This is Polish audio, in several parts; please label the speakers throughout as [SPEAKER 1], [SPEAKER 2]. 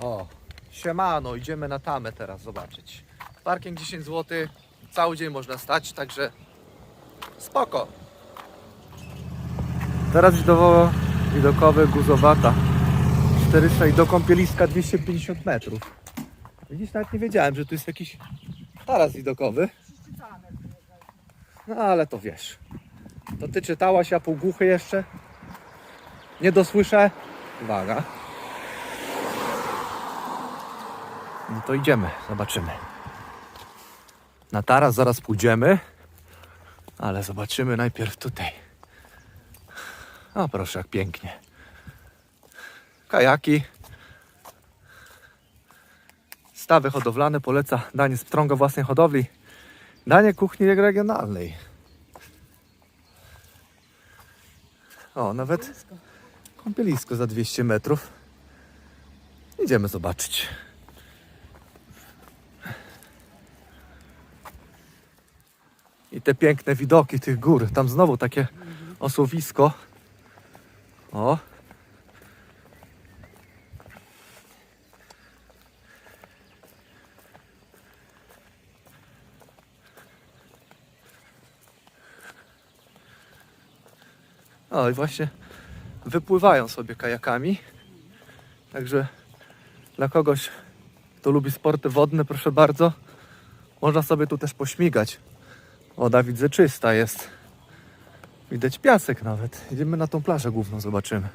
[SPEAKER 1] O, siemano, idziemy na tamę teraz zobaczyć. Parking 10 zł, cały dzień można stać, także spoko. Teraz widokowo, widokowy Guzowata 400 i do kąpieliska 250 metrów. Widzisz, nawet nie wiedziałem, że tu jest jakiś taras widokowy. No ale to wiesz. To ty czytałaś, ja półgłuchy jeszcze. Nie dosłyszę. Uwaga. No to idziemy, zobaczymy. Na taras zaraz pójdziemy, ale zobaczymy najpierw tutaj. O proszę, jak pięknie. Kajaki. Stawy hodowlane poleca danie z pstrąga własnej hodowli. Danie kuchni regionalnej. O, nawet kąpielisko za 200 metrów. Idziemy zobaczyć. I te piękne widoki tych gór. Tam znowu takie osuwisko. O. O i właśnie wypływają sobie kajakami. Także dla kogoś, kto lubi sporty wodne, proszę bardzo, można sobie tu też pośmigać. Woda widzę czysta jest. Widać piasek nawet. Idziemy na tą plażę główną, zobaczymy.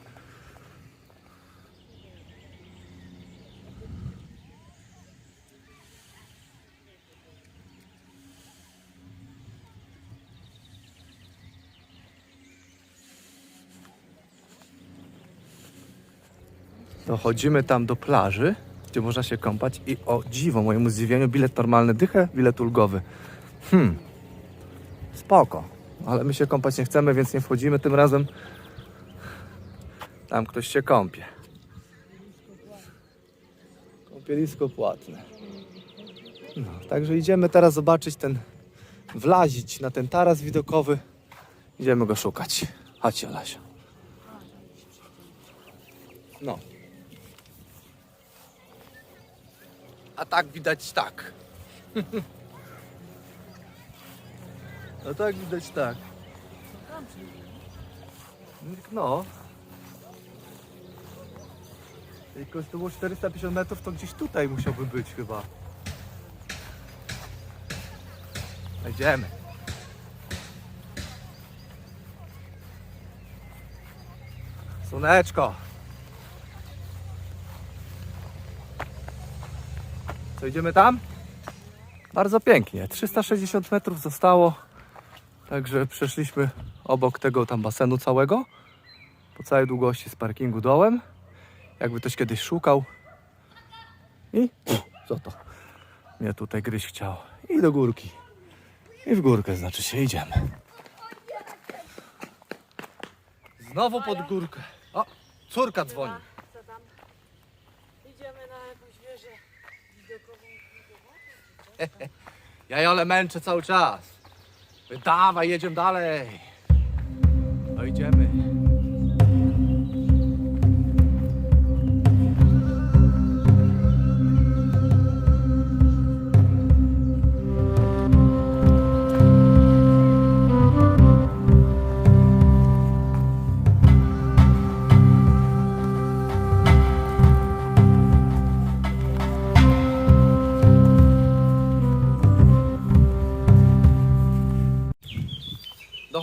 [SPEAKER 1] Dochodzimy tam do plaży, gdzie można się kąpać i o dziwo, mojemu zdziwieniu, bilet normalny dychę, bilet ulgowy. Hmm, spoko, ale my się kąpać nie chcemy, więc nie wchodzimy tym razem. Tam ktoś się kąpie. Kąpielisko płatne. No, także idziemy teraz zobaczyć ten, wlazić na ten taras widokowy. Idziemy go szukać. Chodź, Olasia. No. A tak widać tak. No tak widać tak. No. Tylko to było 450 metrów, to gdzieś tutaj musiałby być chyba. Idziemy. Słoneczko. Co idziemy tam? Bardzo pięknie. 360 metrów zostało. Także przeszliśmy obok tego tam basenu całego. Po całej długości z parkingu dołem. Jakby ktoś kiedyś szukał. I co to? Mnie tutaj gryźć chciał. I do górki. I w górkę znaczy się idziemy. Znowu pod górkę. O, córka dzwoni.
[SPEAKER 2] Co tam? Idziemy na jakąś wieżę widokową.
[SPEAKER 1] Ja Jole męczę cały czas. Dawaj, jedziemy dalej. No idziemy.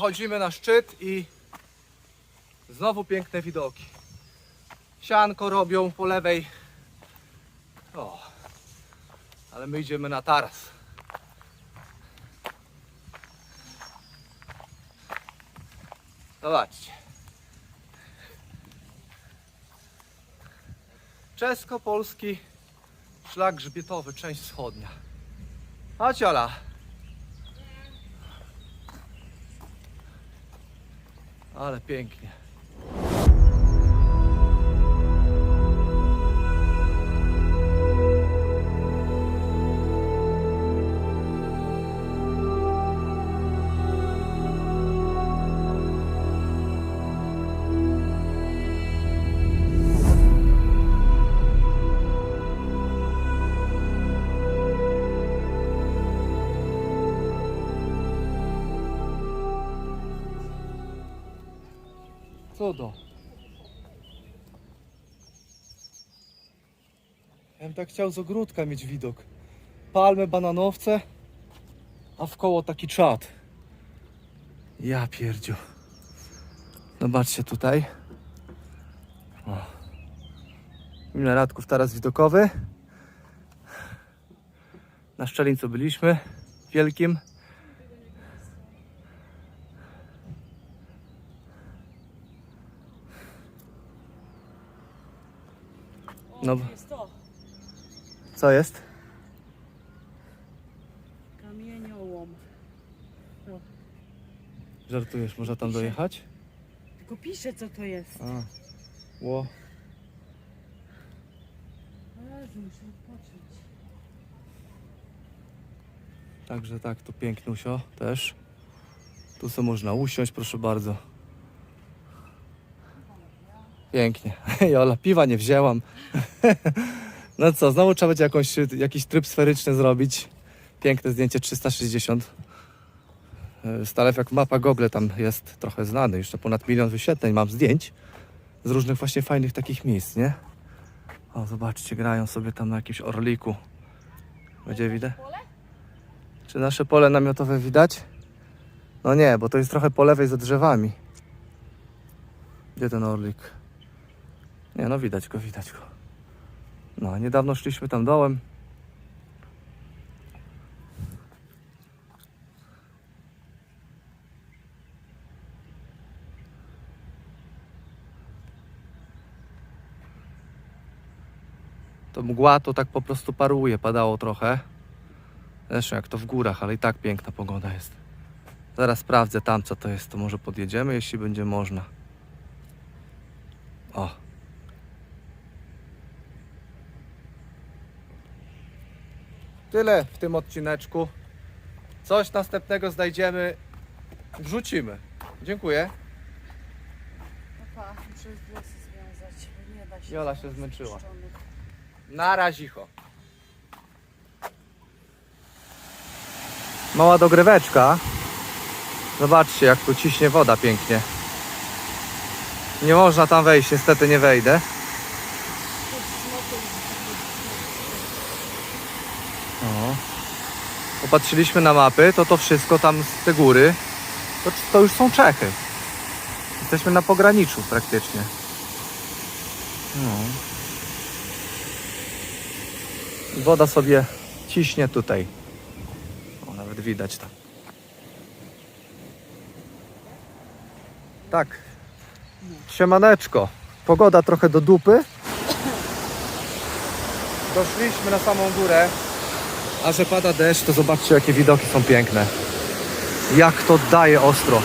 [SPEAKER 1] Dochodzimy na szczyt i znowu piękne widoki. Sianko robią po lewej. O, ale my idziemy na taras. Zobaczcie. Czesko-polski szlak grzbietowy, część wschodnia. Chodź Ola. Ale pięknie. Do. Ja bym tak chciał z ogródka mieć widok. Palmy, bananowce, a w koło taki czad. Ja pierdziu. Zobaczcie tutaj. O. Ile teraz widokowy. Na Szczelińcu byliśmy. Wielkim. No.
[SPEAKER 2] no. jest to.
[SPEAKER 1] Co jest?
[SPEAKER 2] Kamieniołom.
[SPEAKER 1] Żartujesz, można tam dojechać?
[SPEAKER 2] Tylko piszę co to jest.
[SPEAKER 1] A. Ło.
[SPEAKER 2] Jezu, muszę odpocząć.
[SPEAKER 1] Także tak, tu piękniusio też. Tu sobie można usiąść, proszę bardzo. Pięknie. Jola, piwa nie wzięłam. No co, znowu trzeba będzie jakąś, jakiś tryb sferyczny zrobić. Piękne zdjęcie 360. E, Stalew jak mapa Google tam jest trochę znany. Jeszcze ponad milion wyświetleń mam zdjęć z różnych właśnie fajnych takich miejsc, nie? O, zobaczcie, grają sobie tam na jakimś orliku. Będzie widać? Czy nasze pole namiotowe widać? No nie, bo to jest trochę po lewej za drzewami. Gdzie ten orlik? Nie, no widać go, widać go. No, niedawno szliśmy tam dołem. To mgła to tak po prostu paruje, padało trochę. Zresztą jak to w górach, ale i tak piękna pogoda jest. Zaraz sprawdzę tam co to jest, to może podjedziemy, jeśli będzie można. O. Tyle w tym odcineczku. Coś następnego znajdziemy, wrzucimy. Dziękuję.
[SPEAKER 2] No muszę włosy związać, bo nie da się.
[SPEAKER 1] Jola się zmęczyła. Na razicho. Mała dogryweczka. Zobaczcie, jak tu ciśnie woda pięknie. Nie można tam wejść, niestety nie wejdę. Popatrzyliśmy na mapy, to to wszystko tam z te góry, to, to już są Czechy. Jesteśmy na pograniczu praktycznie. No. Woda sobie ciśnie tutaj. O, nawet widać tam. Tak. Siemaneczko. Pogoda trochę do dupy. Doszliśmy na samą górę. A że pada deszcz, to zobaczcie jakie widoki są piękne. Jak to daje ostro.